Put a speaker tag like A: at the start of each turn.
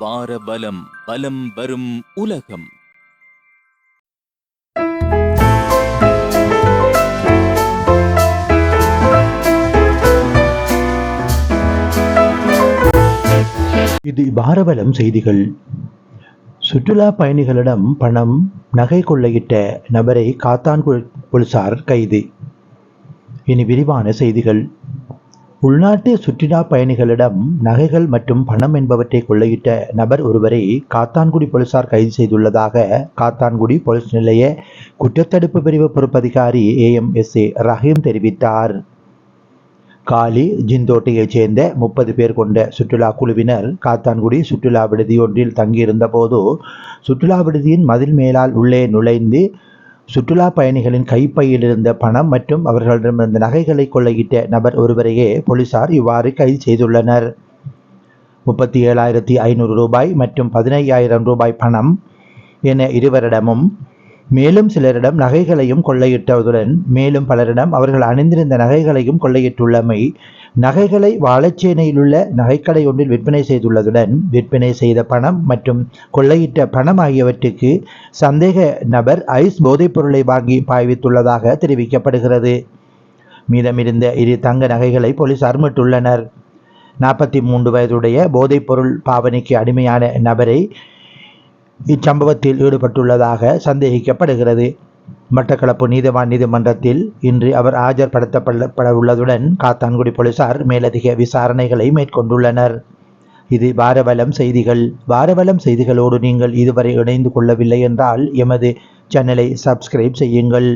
A: வார பலம் பலம் வரும் உலகம்.
B: இது பாரபலம் செய்திகள். சுற்றுலா பயணிகளிடம் பணம் நகை கொள்ளையிட்ட நபரை காத்தான் போலீசார் கைது. இனி விரிவான செய்திகள். உள்நாட்டு சுற்றுலா பயணிகளிடம் நகைகள் மற்றும் பணம் என்பவற்றை கொள்ளையிட்ட நபர் ஒருவரை காத்தான்குடி போலீசார் கைது செய்துள்ளதாக காத்தான்குடி போலீஸ் நிலைய குற்றத்தடுப்பு பிரிவு பொறுப்பதிகாரி ஏஎம்எஸ்ஏ ரஹீம் தெரிவித்தார். காலி ஜிந்தோட்டையைச் சேர்ந்த முப்பது பேர் கொண்ட சுற்றுலா குழுவினர் காத்தான்குடி சுற்றுலா விடுதி ஒன்றில் தங்கியிருந்த போது சுற்றுலா விடுதியின் மதில் மேலால் உள்ளே நுழைந்து சுற்றுலா பயணிகளின் கைப்பையில் இருந்த பணம் மற்றும் அவர்களிடமிருந்த நகைகளை கொள்ளையிட்ட நபர் ஒருவரையே போலீசார் இவ்வாறு கைது செய்துள்ளனர். முப்பத்தி ஏழாயிரத்தி ஐநூறு ரூபாய் மற்றும் பதினையாயிரம் ரூபாய் பணம் என இருவரிடமும் மேலும் சிலரிடம் நகைகளையும் கொள்ளையிட்டதுடன் மேலும் பலரிடம் அவர்கள் அணிந்திருந்த நகைகளையும் கொள்ளையிட்டுள்ளமை நகைகளை வாழைச்சேனையில் உள்ள நகைக்கடை ஒன்றில் விற்பனை செய்துள்ளதுடன் விற்பனை செய்த பணம் மற்றும் கொள்ளையிட்ட பணம் ஆகியவற்றுக்கு சந்தேக நபர் ஐஸ் போதைப் பொருளை வாங்கி பாய்வித்துள்ளதாக தெரிவிக்கப்படுகிறது. மீதமிருந்த இரு தங்க நகைகளை போலீசார் மீட்டுள்ளனர். நாற்பத்தி மூன்று வயதுடைய போதைப்பொருள் பாவனைக்கு அடிமையான நபரை இச்சம்பவத்தில் ஈடுபட்டுள்ளதாக சந்தேகிக்கப்படுகிறது. மட்டக்களப்பு நீதிவான் நீதிமன்றத்தில் இன்று அவர் ஆஜர்படுத்தப்பட உள்ளதுடன் காத்தான்குடி போலீசார் மேலதிக விசாரணைகளை மேற்கொண்டுள்ளனர். இது வாரவலம் செய்திகள். வாரவலம் செய்திகளோடு நீங்கள் இதுவரை இணைந்து கொள்ளவில்லை என்றால் எமது சேனலை சப்ஸ்கிரைப் செய்யுங்கள்.